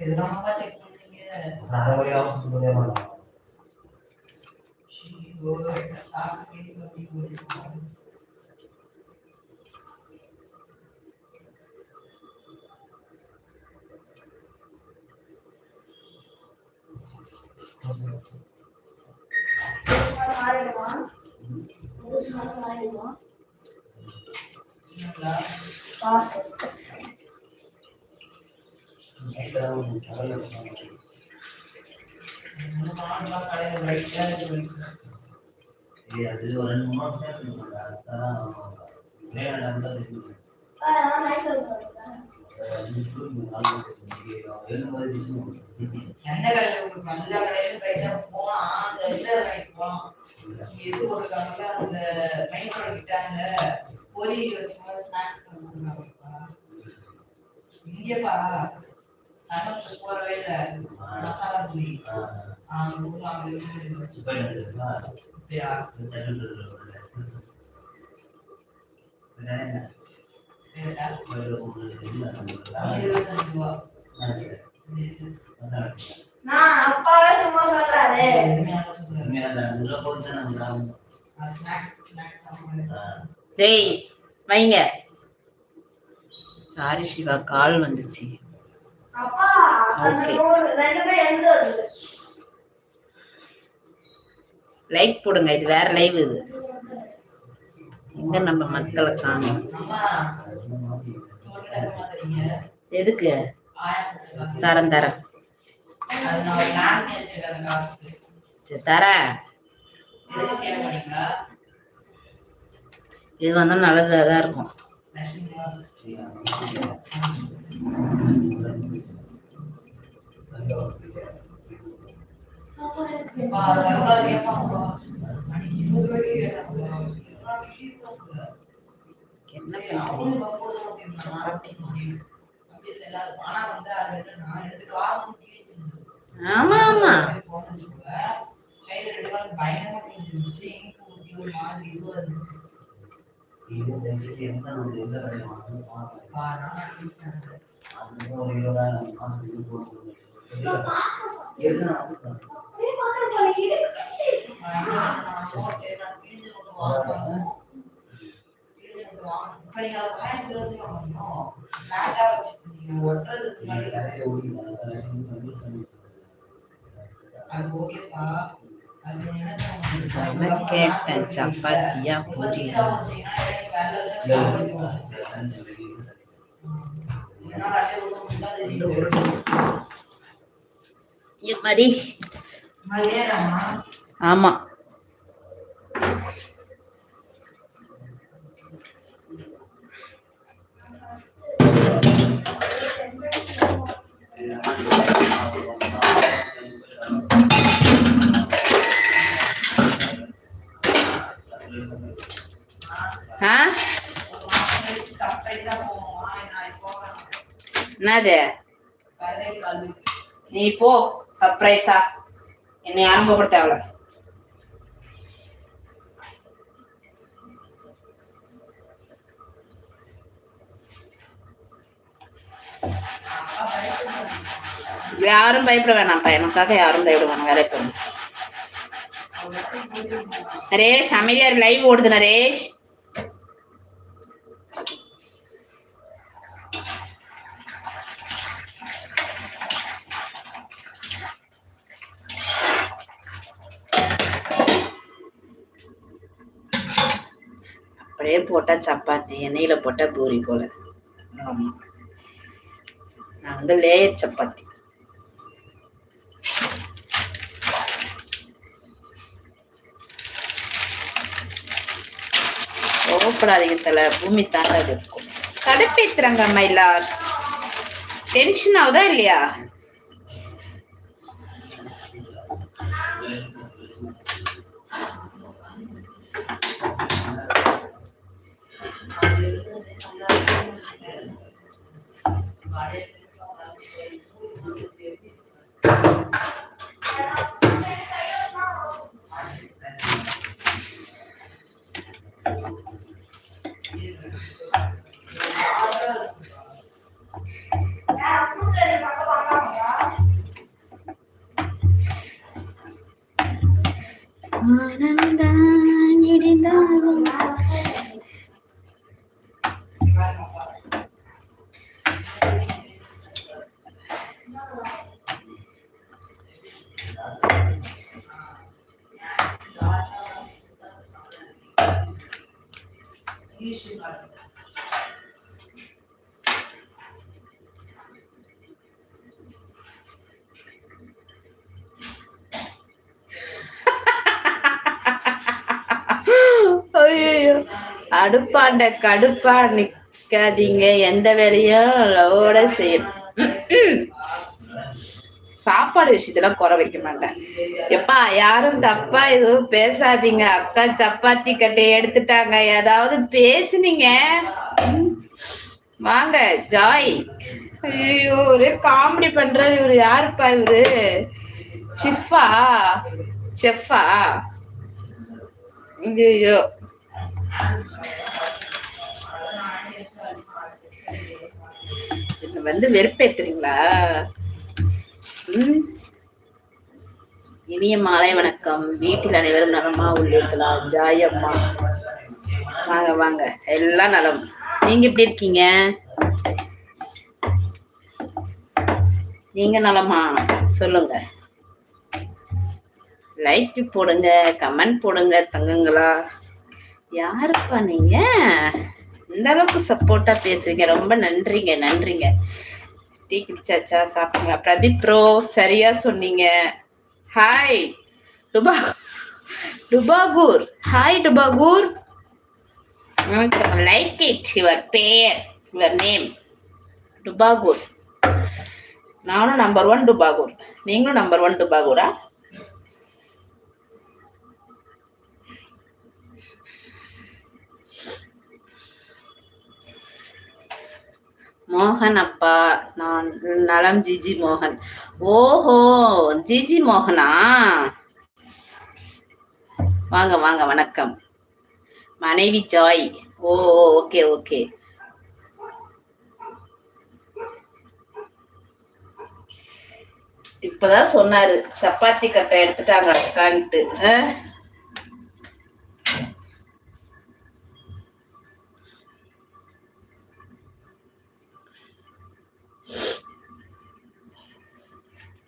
இதெல்லாம் செக் பண்ணீங்க ஐயோ, சாக்ஸ் கேட்டு அப்படி போயிருக்கு. என்னங்களா? இந்த மாடுலாம் கடையில ரைட்டா இருக்கு. அது ஒரு ரெண்டு மூணு வருஷம் இருக்குங்க அதுதான் வேலை நடந்தது எந்த கடையில உங்களுக்கு எல்லா கடையிலும் போனா அந்த இந்த கடைக்கு போலாம் எது அந்த மெயின் கிட்ட அந்த வச்சு ஸ்நாக்ஸ் இங்கேப்பா போறவே இல்லை. மசாலா பூரி அந்த ஊர்ல அங்க நான் அப்பாவே சும்மா சொல்றாரு. டேய் வைங்க. சாரி சிவா கால் வந்துச்சு. வருது லைக் போடுங்க இது வேற லைவ் இது. எங்க நம்ம மக்களை காணும். எதுக்கு? தரேன் தரேன். சரி தரேன். இது வந்தா நல்லதா தான் இருக்கும். என்ன ஆமா ஆமா. இப்ப நீங்க Mama kek dan dia pulih. Ya. Mari. Mari ya, Ama. என்னது? நீ போ சர்ப்ரைஸா என்னை அனுபவப்படுத்த தேவையில்ல யாரும் பயப்பட வேணாம்ப்பா எனக்காக யாரும் பயப்பட வேணாம் வேலைக்கு போகணும் நரேஷ் அமைதியார் லைவ் ஓடுது நரேஷ். அப்படியே போட்டா சப்பாத்தி எண்ணெயில போட்டா பூரி போல. ஆமாம் நான் வந்து லேயர் சப்பாத்தி. கோப்படாதீங்க தலை பூமி தாங்க அது இருக்கும் கடுப்பேத்துறாங்க மயிலார் டென்ஷன் ஆகுதா இல்லையா? Thank அடுப்பாண்ட கடுப்பா நிக்காதீங்க. எந்த வேலையும் லவோட செய்யணும் சாப்பாடு விஷயத்துல குறை வைக்க மாட்டேன். எப்பா யாரும் தப்பா எதுவும் பேசாதீங்க. அக்கா சப்பாத்தி கட்டையை எடுத்துட்டாங்க. ஏதாவது பேசுனீங்க. வாங்க ஜாய். ஐயோ ஒரே காமெடி பண்றது இவரு. யாருப்பா இவரு? சிஃபா? செஃபா? ஐயோ இது வந்து வெறுப்பேத்துறீங்களா. இனிய மாலை வணக்கம். வீட்டில் அனைவரும் நலமா உள்ளீர்களா ஜாய் அம்மா. வாங்க வாங்க. எல்லாம் நலம். நீங்க எப்படி இருக்கீங்க? நீங்க நலமா? சொல்லுங்க. லைக் போடுங்க கமெண்ட் போடுங்க தங்கங்களா. யாருப்பா நீங்க? இந்த அளவுக்கு சப்போர்ட்டா பேசுறீங்க. ரொம்ப நன்றிங்க நன்றிங்க. டீ குடிச்சாச்சா? சாப்பிட்டீங்க பிரதீப் ப்ரோ சரியா சொன்னீங்க. ஹாய் டுபா டுபாகூர் ஹாய் டுபாகூர் லைக் இட் யுவர் பேர் யுவர் நேம் டுபாகூர் நானும் நம்பர் ஒன் டுபாகூர் நீங்களும் நம்பர் ஒன் டுபாகூரா மோகன் அப்பா நான் நலம் ஜிஜி மோகன். ஓஹோ ஜிஜி மோகனா? வாங்க வாங்க வணக்கம். மனைவி ஜாய். ஓ ஓகே ஓகே. இப்பதான் சொன்னாரு சப்பாத்தி கட்டை எடுத்துட்டாங்க அக்கான்ட்டு ஆ?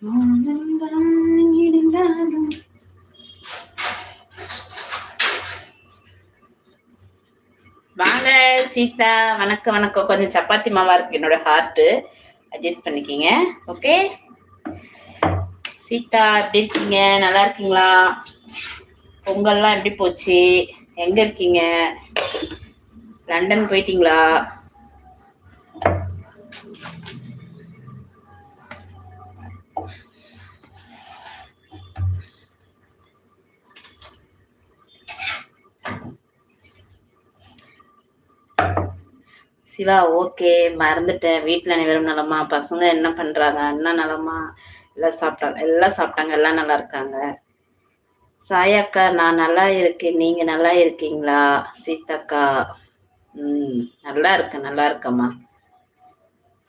மௌனம்தான் இருந்தாலும் வாங்க சீதா வணக்கம் வணக்கம். கொஞ்சம் சப்பாத்தி மாவா இருக்கு. என்னோட ஹார்ட் அட்ஜஸ்ட் பண்ணிக்கிங்க. ஓகே சீதா எப்படி இருக்கீங்க? நல்லா இருக்கீங்களா? பொங்கல்லாம் எப்படி போச்சு? எங்க இருக்கீங்க? லண்டன் போயிட்டீங்களா? சிவா ஓகே மறந்துட்டேன். வீட்டில் அனைவரும் நலமா? பசங்க என்ன பண்றாங்க? அண்ணா நலமா? எல்லாம் சாப்பிட்டாங்க. எல்லாம் சாப்பிட்டாங்க. எல்லாம் நல்லா இருக்காங்க. சாயாக்கா நான் நல்லா இருக்கேன். நீங்கள் நல்லா இருக்கீங்களா? சீதாக்கா ம் நல்லா இருக்கேன். நல்லா இருக்கம்மா.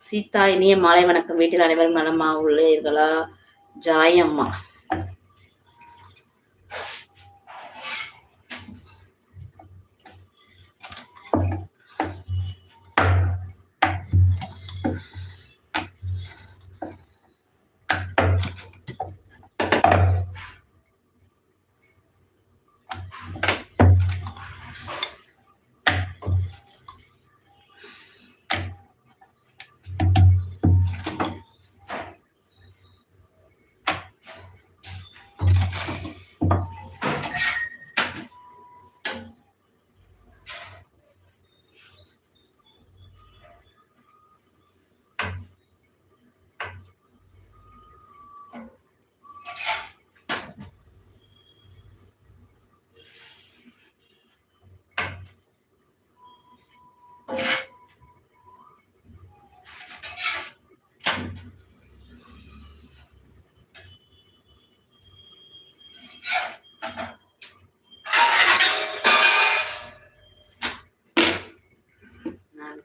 சீதா இனிய மாலை வணக்கம். வீட்டில் அனைவரும் நலமா? உள்ளீர்களா ஜாயம்மா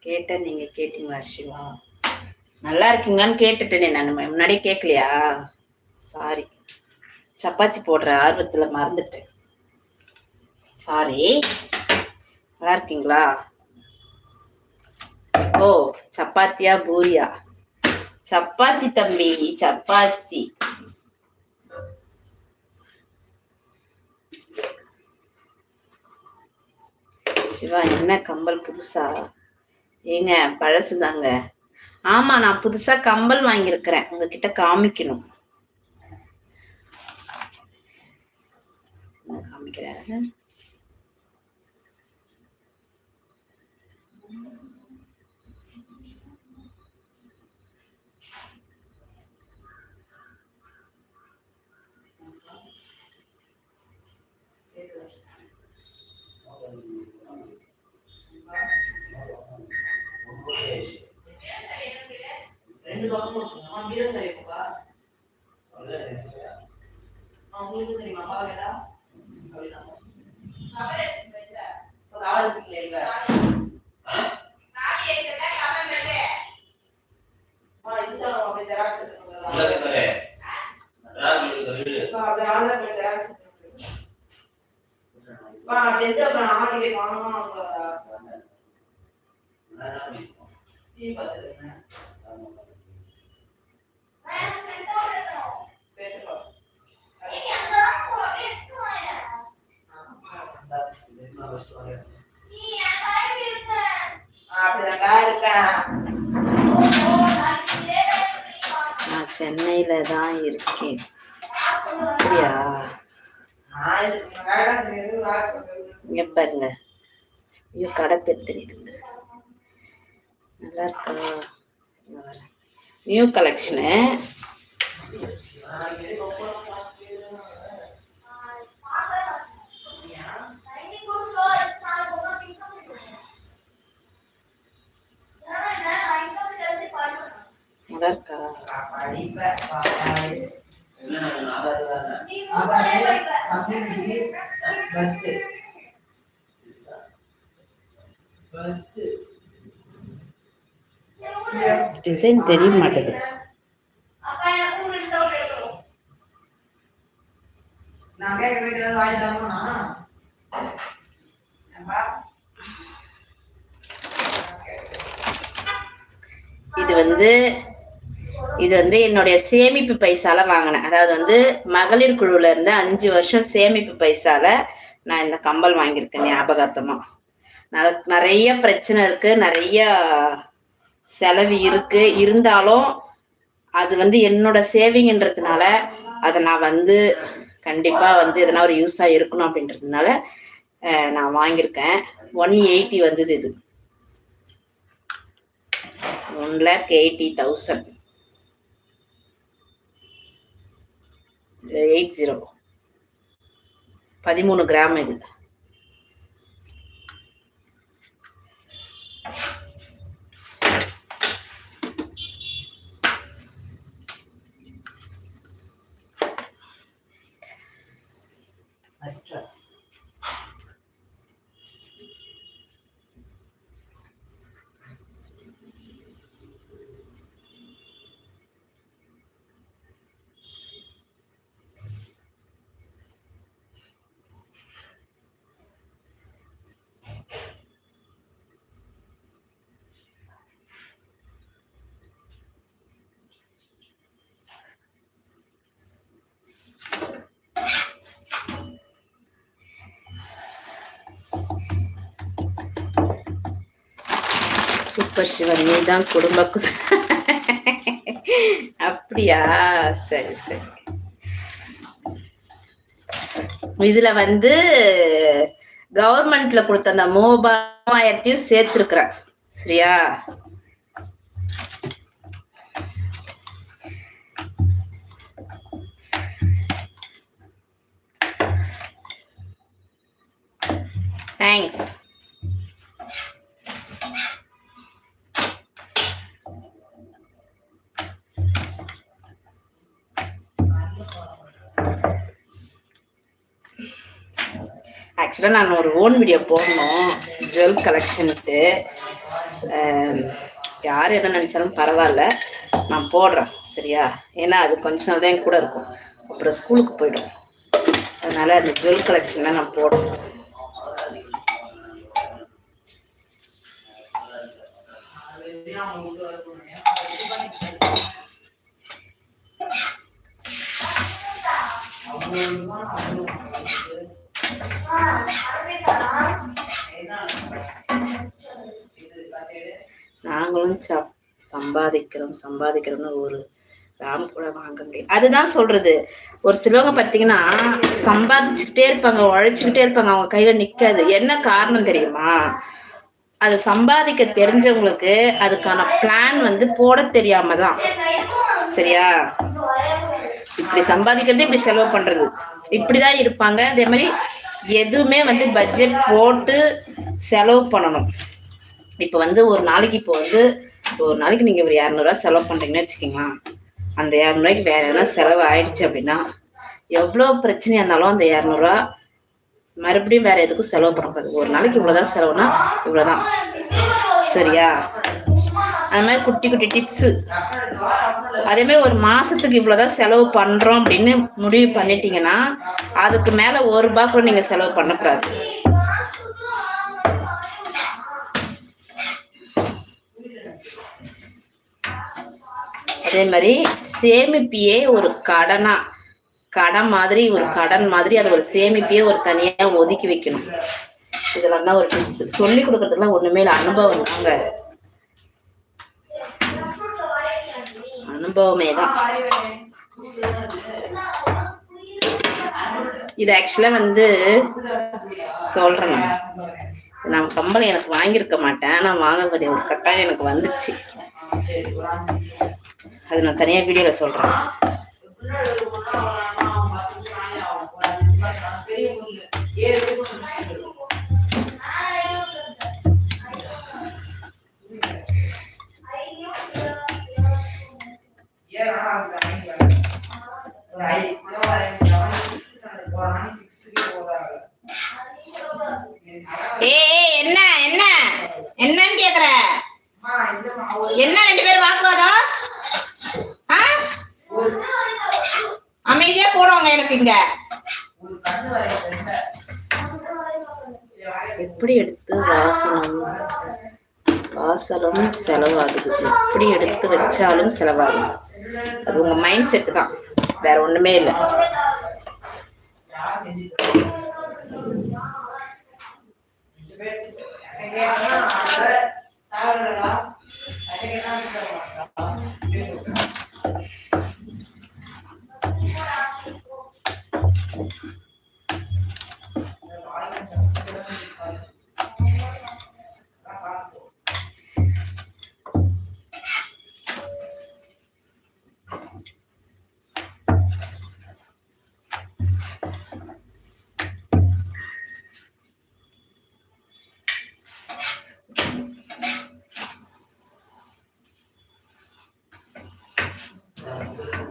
கேட்டேன் நீங்க கேட்டீங்களா சிவா நல்லா இருக்கீங்களான்னு கேட்டுட்டேனே நான். முன்னாடியே கேட்கலையா? சாரி சப்பாத்தி போடுற ஆர்வத்துல மறந்துட்டேன். சாரி நல்லா இருக்கீங்களா? ஓ சப்பாத்தியா பூரியா? சப்பாத்தி தம்பி சப்பாத்தி. சிவா என்ன கம்பல் புதுசா? ஏங்க பழசுதாங்க. ஆமா நான் புதுசா கம்பல் வாங்கியிருக்கிறேன். உங்ககிட்ட காமிக்கணும். நான் காமிக்கிறேன் ரெண்டு பக்கமும் இருக்குங்க அம்மா பீரோ தெரியுமாப்பா உங்களுக்கு தெரியுமா அப்பா வேடா அப்படிதான் இப்போ காவல் இருக்குல்ல இவ அம்மா இதுதான் அப்படி ஜெராக்ஸ் எடுத்துக்கலாம் அப்பா அப்படி ஆன்லைன் போய் ஜெராக்ஸ் எடுத்துக்கலாம் அப்பா அப்படி எடுத்து அப்புறம் ஆடிக்கை வாங்கணும் அவங்க டீ பார்த்துருங்க பேசுப்பா அப்படிதான்டா இருக்கேன் நான் நான் இருக்கேன் அப்படியா? இங்க பாருங்க. ஐயோ கடை பேர் தெரியுது நல்லா இருக்கா? நியூ கலெக்ஷனு நல்லா இருக்கா? டிசைன் தெரிய மாட்டேங்குது. இது வந்து இது வந்து என்னுடைய சேமிப்பு பைசால வாங்கினேன். அதாவது வந்து மகளிர் குழுல இருந்து அஞ்சு வருஷம் சேமிப்பு பைசால நான் இந்த கம்பல் வாங்கியிருக்கேன் ஞாபகார்த்தமா. நிறைய பிரச்சனை இருக்கு நிறைய செலவு இருக்கு. இருந்தாலும் அது வந்து என்னோட சேவிங்ன்றதுனால அதை நான் வந்து கண்டிப்பா வந்து எதனா ஒரு யூஸா இருக்கணும் அப்படின்றதுனால நான் வாங்கியிருக்கேன். ஒன் எயிட்டி வந்தது இது. One lakh eighty thousand. Eight zero. பதிமூணு கிராம் இது. சூப்பர் சிவன் நீ தான் குடும்ப அப்படியா? சரி சரி. இதுல வந்து கவர்மெண்ட்ல கொடுத்த அந்த மூவாயிரத்தையும் சேர்த்திருக்கிறேன். சரியா? தேங்க்ஸ் ஆக்சுவலாக நான் ஒரு ஓன் வீடியோ போடணும். ஜுவல் கலெக்ஷன்ட்டு யார் என்ன நினச்சாலும் பரவாயில்ல. நான் போடுறேன் சரியா? ஏன்னா அது கொஞ்ச நாள் தான் என் கூட இருக்கும். அப்புறம் ஸ்கூலுக்கு போய்டும் அதனால் அந்த ஜுவல் கலெக்ஷன்லாம் நான் போடுறேன் நாங்களும் ச- சம்பாதிக்கிறோம் சம்பாதிக்கிறோம்னு ஒரு ராம் கூட வாங்க முடியும் அதுதான் சொல்றது. ஒரு சிலவங்க பார்த்தீங்கன்னா சம்பாதிச்சுக்கிட்டே இருப்பாங்க உழைச்சிக்கிட்டே இருப்பாங்க அவங்க கையில நிக்காது. என்ன காரணம் தெரியுமா? அது சம்பாதிக்க தெரிஞ்சவங்களுக்கு அதுக்கான பிளான் வந்து போட தெரியாம தான். சரியா? இப்படி சம்பாதிக்கிறது இப்படி செலவு பண்றது. இப்படிதான் இருப்பாங்க. அதே மாதிரி எதுவுமே வந்து பட்ஜெட் போட்டு செலவு பண்ணணும். இப்போ வந்து ஒரு நாளைக்கு இப்போ வந்து இப்போ ஒரு நாளைக்கு நீங்கள் ஒரு இரநூறுவா செலவு பண்ணுறீங்கன்னு வச்சுக்கோங்களேன் அந்த இரநூறுவாய்க்கு வேற எதனா செலவு ஆயிடுச்சு அப்படின்னா எவ்வளோ பிரச்சனையாக இருந்தாலும் அந்த இரநூறுவா மறுபடியும் வேற எதுக்கும் செலவு பண்ணக்கூடாது ஒரு நாளைக்கு இவ்வளோதான் செலவுனா இவ்வளோதான் சரியா? அது மாதிரி குட்டி குட்டி டிப்ஸு அதே மாதிரி ஒரு மாசத்துக்கு இவ்வளோதான் செலவு பண்ணுறோம் அப்படின்னு முடிவு பண்ணிட்டீங்கன்னா அதுக்கு மேலே ஒரு ரூபா கூட நீங்கள் செலவு பண்ணக்கூடாது. அதே மாதிரி சேமிப்பியே ஒரு கடனா கடன் மாதிரி ஒரு கடன் மாதிரி அதை ஒரு சேமிப்பையே ஒரு தனியா ஒதுக்கி வைக்கணும். இதெல்லாம் தான் ஒரு டிப்ஸ் சொல்லி கொடுக்கறதுலாம் ஒண்ணுமே இல்லை. அனுபவம் தாங்க. அனுபவமே தான். இது ஆக்சுவலா வந்து சொல்றேன் நான். நான் கம்பளம் எனக்கு வாங்கியிருக்க மாட்டேன். நான் வாங்க வேண்டிய ஒரு கட்டாயம் எனக்கு வந்துச்சு. அது நான் தனியா வீடியோல சொல்றேன். ஏ எப்படி எடுத்து வச்சாலும் செலவாகும். அது உங்க மைண்ட் செட் தான். வேற ஒண்ணுமே இல்லை. யார்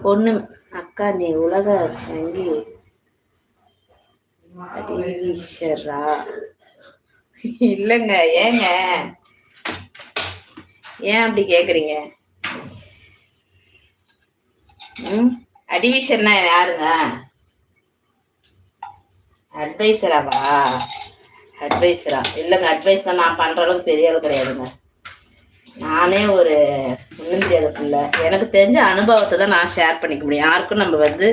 ஒண்ணு அக்கா நீ உலக தங்கி அடிவீஷரா இல்லைங்க ஏங்க? ஏன் அப்படி கேக்குறீங்க? ம் அடிவிஷன்னா யாருங்க? அட்வைசராவா? அட்வைசரா. இல்லைங்க அட்வைஸ்லாம் நான் பண்ற அளவுக்கு பெரிய அளவு கிடையாதுங்க. நானே ஒரு ஒன்றும் பிள்ளை எனக்கு தெரிஞ்ச அனுபவத்தை தான் நான் ஷேர் பண்ணிக்க முடியும். யாருக்கும் நம்ம வந்து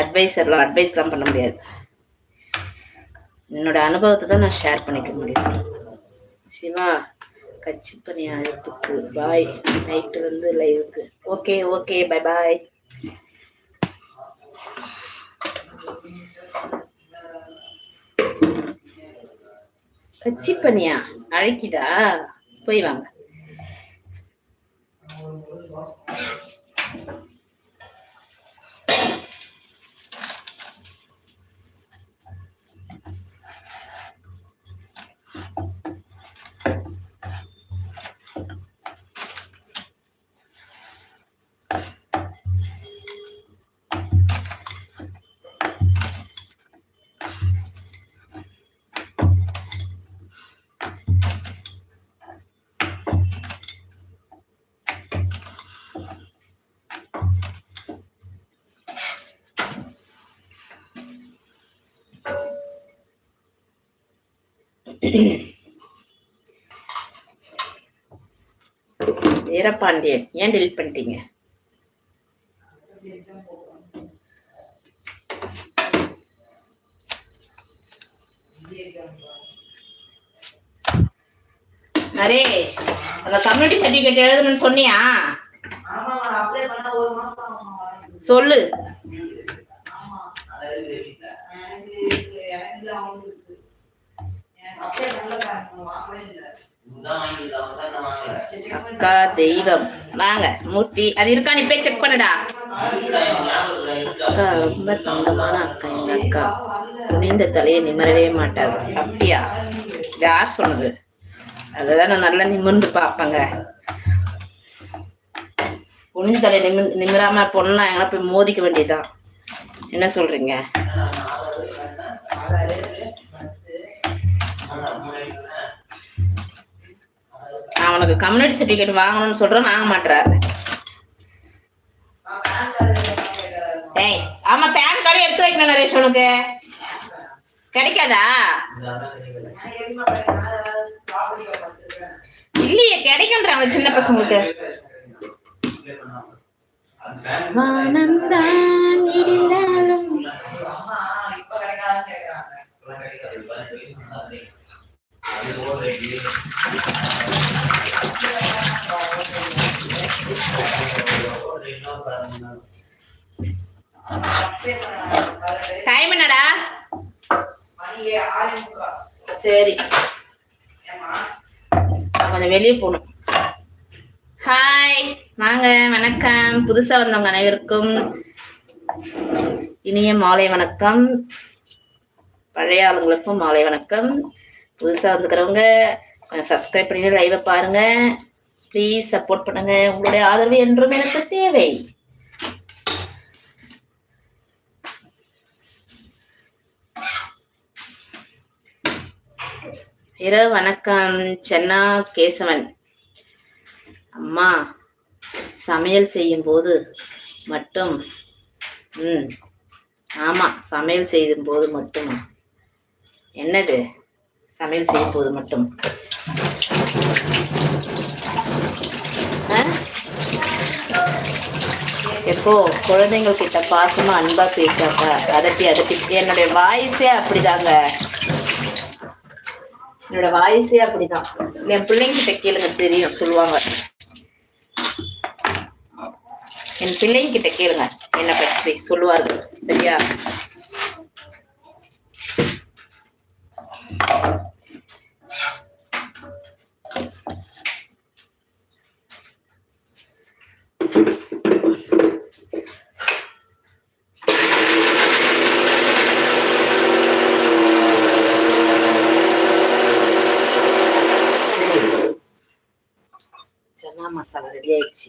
அட்வைசர்லாம் அட்வைஸ்லாம் பண்ண முடியாது. என்னோட அனுபவத்தை தான் நான் ஷேர் பண்ணிக்க முடியும். சிவா கட்சி பண்ணி அழைப்புக்கு பாய் நைட்டு வந்து லைவுக்கு ஓகே ஓகே பை பாய் கட்சி பண்ணியா அழைக்கிதா? போய் வாங்க. próximo. வீரபாண்டியன் ஏன் டெலிட் பண்ணிட்டீங்க? நரேஷ் அந்த கம்யூனிட்டி சர்டிபிகேட் எழுதணும்னு சொன்னியா? சொல்லு. அக்கா தெய்வம். வாங்க மூர்த்தி அது இருக்கா? நீ போய் செக் பண்ணுடா. அக்கா ரொம்ப தங்கமான அக்கா எங்க அக்கா. குனிந்த தலையை நிமரவே மாட்டாங்க அப்படியா? யார் சொன்னது? அதுதான் நான் நல்லா நிமிர்ந்து பார்ப்பேங்க. குனிந்த தலையை நிமிர் நிமிராம பொண்ணா எங்கன்னா போய் மோதிக்க வேண்டியதுதான். என்ன சொல்றீங்க? நான் உனக்கு கம்யூனிட்டி சர்டிஃபிகேட் வாங்கணும்னு சொல்றேன் வாங்க கேட்கறேன் ஏய் ஆமா பேன் கார்டு எடுத்து வைக்கணும் நரேஷ் உனக்கு. கிடைக்காதா. இல்லையே கிடைக்குன்றாங்க சின்ன பசங்களுக்கு. வானம்தான் இடிந்தாலும். டைம் என்னடா? சரி. கொஞ்சம் வெளியே போகணும். ஹாய் வாங்க வணக்கம். புதுசா வந்தவங்க அனைவருக்கும் இனிய மாலை வணக்கம். பழைய ஆளுங்களுக்கும் மாலை வணக்கம். புதுசாக வந்துக்கிறவங்க கொஞ்சம் சப்ஸ்கிரைப் பண்ணி லைவை பாருங்க. ப்ளீஸ் சப்போர்ட் பண்ணுங்க. உங்களுடைய ஆதரவு என்றும் எனக்கு தேவை. இரவு வணக்கம் சென்னா கேசவன். அம்மா சமையல் செய்யும் போது மட்டும் ம் ஆமா சமையல் செய்யும் போது மட்டும்? என்னது? சமையல் செய்ய போது மட்டும். எப்போ? குழந்தைங்க கிட்ட பாசமா அன்பா பேசாப்பா அதட்டி அதட்டி. என்னுடைய வாய்ஸே அப்படிதாங்க. என்னோட வாய்ஸே அப்படிதான். என் பிள்ளைங்க கிட்ட கேளுங்க தெரியும் சொல்லுவாங்க. என் பிள்ளைங்க கிட்ட கேளுங்க என்னை பற்றி சொல்லுவார்கள். சரியா சன்னா மசாலா ரெடி ஆயிடுச்சு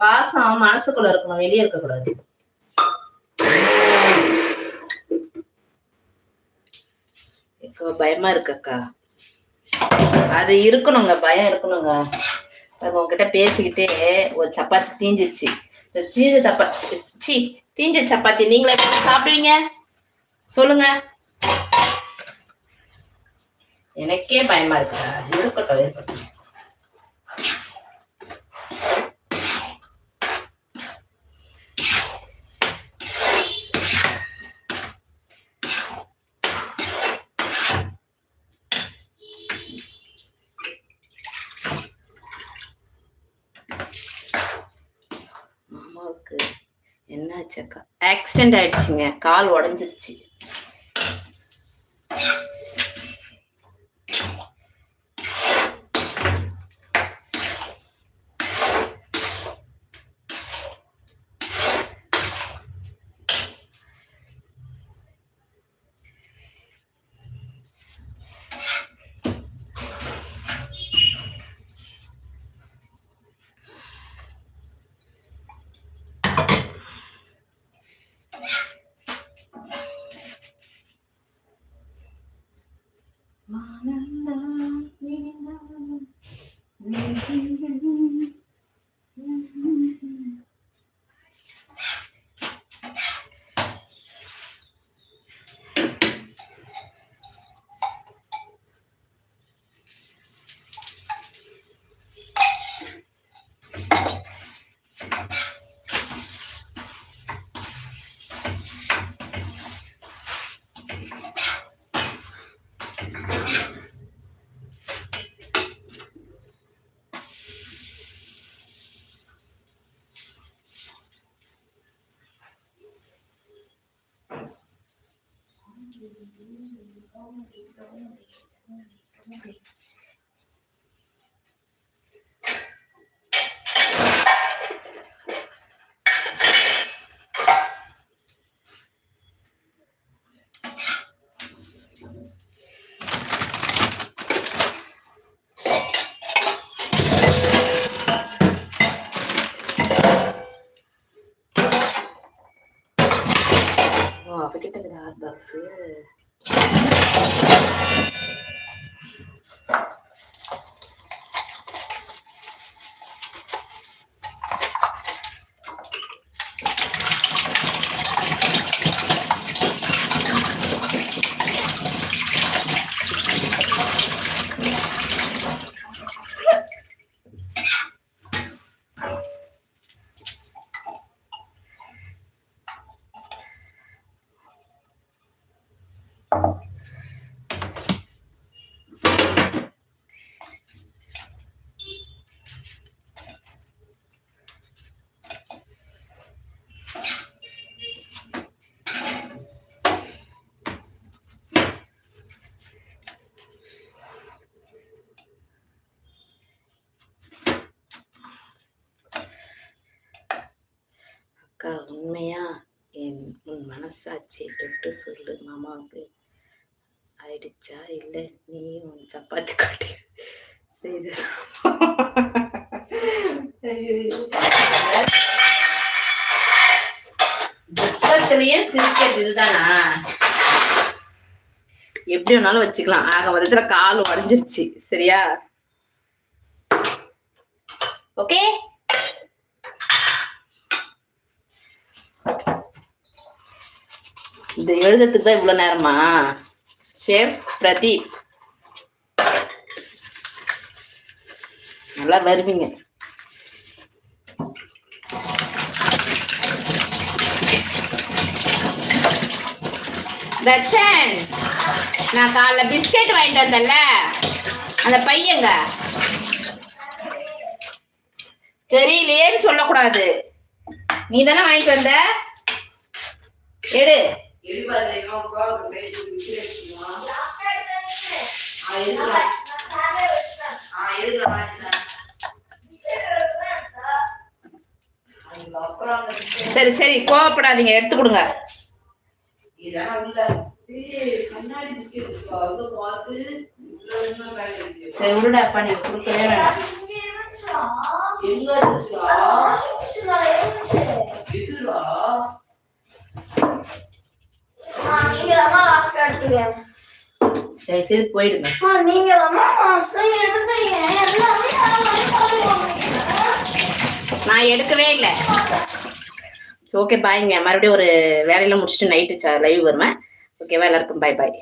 பாசம் மனசுக்குள்ள இருக்கணும் வெளியே இருக்க கூடாது இப்போ பயமா இருக்கக்கா? அது இருக்கணுங்க பயம் இருக்கணுங்க. உங்ககிட்ட பேசிக்கிட்டே ஒரு சப்பாத்தி தீஞ்சிச்சு தீஞ்ச தப்பா சி தீஞ்ச சப்பாத்தி நீங்களே சாப்பிடுவீங்க? சொல்லுங்க. எனக்கே பயமா இருக்கா இருக்கட்டும் இருக்கட்டும். அக்கா ஆக்சிடென்ட் ஆயிடுச்சுங்க. கால் உடஞ்சிருச்சு. சொல்லிட்டு சொல்லு மாமாவுக்கு ஆயிடுச்சா? இல்லை நீ உன் சப்பாத்தி காட்டி செய்து துக்கத்திலேயே சிரிக்கிறது இதுதானா? எப்படி வேணாலும் வச்சுக்கலாம். ஆக மொத்தத்துல கால் உடஞ்சிருச்சு. சரியா? ஓகே இது எழுதுறதுக்கு தான் இவ்வளோ நேரமா? சேவ் பிரதீப். நல்லா வருவீங்க. தர்ஷன் நான் காலைல பிஸ்கெட் வாங்கிட்டு வந்தேன்ல. அந்த பையங்க. தெரியலையேன்னு சொல்லக்கூடாது. நீ தானே வாங்கிட்டு வந்த? எடு. விசிறி- சரி சரி கோவப்படாதீங்க எடுத்து கொடுங்க இதெல்லாம் உள்ள ஏய், கண்ணாடி பிஸ்கெட் இருக்கா வந்து பார்த்து உள்ள இன்னும் வேலை இருக்கு. சரி விடுடாப்பா நீ கொடுக்கவே வேணாம் எங்க இருந்துச்சா நீங்க தான் லாஸ்ட் எடுத்தீங்க போயிடுங்க. நீங்க தான் லாஸ்ட் எடுத்தீங்க எல்லாமே நான் எடுக்கவே இல்லை. ஓகே பாய்ங்க மறுபடியும் ஒரு வேலையில முடிச்சுட்டு நைட்டு லைவ் வருவேன். ஓகேவா எல்லாருக்கும் பாய் பாய்